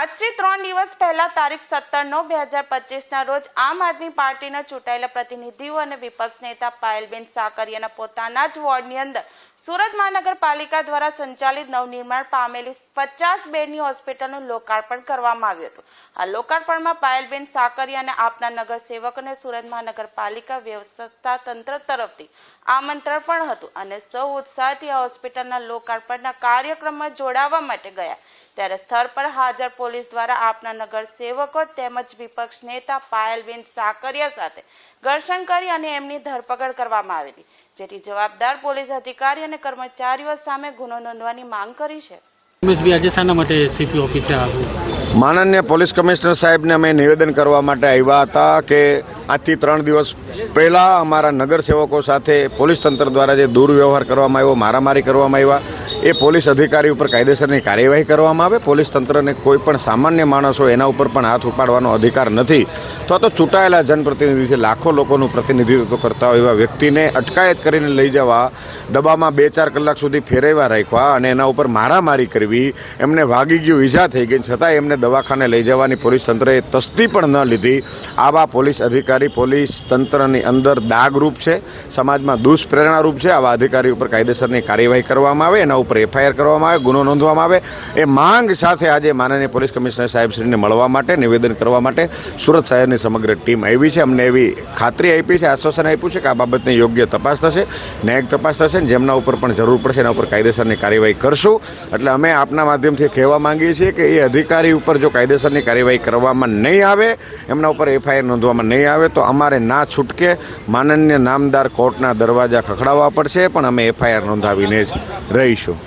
આજથી ત્રણ દિવસ પહેલા તારીખ સત્તર નવ બે હજાર પચીસના રોજ આમ આદમી પાર્ટીના ચૂંટાયેલા પ્રતિનિધિઓ અને વિપક્ષ નેતા પાયલબેન સાકરિયાના પોતાના જ વોર્ડની અંદર સુરત મહાનગરપાલિકા દ્વારા સંચાલિત નવનિર્માણ પામેલી પચાસ બેડની હોસ્પિટલનું લોકાર્પણ કરવામાં આવ્યું હતું. આ લોકાર્પણમાં પાયલબેન સાકરિયા અને આપના નગરસેવકોને સુરત મહાનગરપાલિકા વ્યવસ્થા તંત્ર તરફથી આમંત્રણ પણ હતું અને સૌ ઉત્સાહથી આ હોસ્પિટલના લોકાર્પણના કાર્યક્રમમાં જોડાવા માટે ગયા. ત્યારે સ્થળ પર હાજર પોલીસ દ્વારા આપના નગર સેવકો તેમજ વિપક્ષ નેતા પાયલબેન સાકરિયા સાથે ઘર્ષણ કરી અને એમની ધરપકડ કરવામાં આવેલી જેથી જવાબદાર પોલીસ અધિકારી અને કર્મચારીઓ સામે ગુનો નોંધવાની માંગ કરી છે. માનનીય પોલીસ કમિશનર સાહેબને અમે નિવેદન કરવા માટે આવ્યા હતા કે આજથી ત્રણ દિવસ પહેલાં અમારા નગરસેવકો સાથે પોલીસ તંત્ર દ્વારા જે દુર્વ્યવહાર કરવામાં આવ્યો, મારામારી કરવામાં આવ્યા, એ પોલીસ અધિકારી ઉપર કાયદેસરની કાર્યવાહી કરવામાં આવે, પોલીસ તંત્રને કોઈ પણ સામાન્ય માણસો એના ઉપર પણ હાથ ઉપાડવાનો અધિકાર નથી. તો આ તો ચૂંટાયેલા જનપ્રતિનિધિ છે, લાખો લોકોનું પ્રતિનિધિત્વ કરતા હોય એવા વ્યક્તિને અટકાયત કરીને લઈ જવા, ડબ્બામાં બે ચાર કલાક સુધી ફેરવ્યા રાખવા અને એના ઉપર મારામારી કરવી, એમને વાગી ગયું, ઈજા થઈ ગઈ છતાં એમને દવાખાને લઈ જવાની પોલીસ તંત્રએ તસ્તી પણ ન લીધી. આવા પોલીસ અધિકારી, પોલીસ તંત્રની અંદર દાગરૂપ છે, સમાજમાં દુષ્પ્રેરણારૂપ છે, આવા અધિકારી ઉપર કાયદેસરની કાર્યવાહી કરવામાં આવે, એના ઉપર એફઆઈઆર કરવામાં આવે, ગુનો નોંધવામાં આવે. એ માંગ સાથે આજે માનનીય પોલીસ કમિશનર સાહેબશ્રીને મળવા માટે, નિવેદન કરવા માટે સુરત શહેરની સમગ્ર ટીમ આવી છે. અમને એવી ખાતરી આપી છે, આશ્વાસન આપ્યું છે કે આ બાબતની યોગ્ય તપાસ થશે, ન્યાયિક તપાસ થશે, ને જેમના ઉપર પણ જરૂર પડશે, એના ઉપર કાયદેસરની કાર્યવાહી કરશું. એટલે અમે આપના માધ્યમથી કહેવા માંગીએ છીએ કે એ અધિકારી ઉપર જો કાયદેસરની કાર્યવાહી કરવામાં નહીં આવે, એમના ઉપર એફઆઈઆર નોંધવામાં નહીં આવે, તો અમારે ના છૂટકે માનન્ય નામદાર કોર્ટના દરવાજા ખખડાવવા પડશે પણ અમે એફઆઈઆર નોંધાવીને જ રહીશું.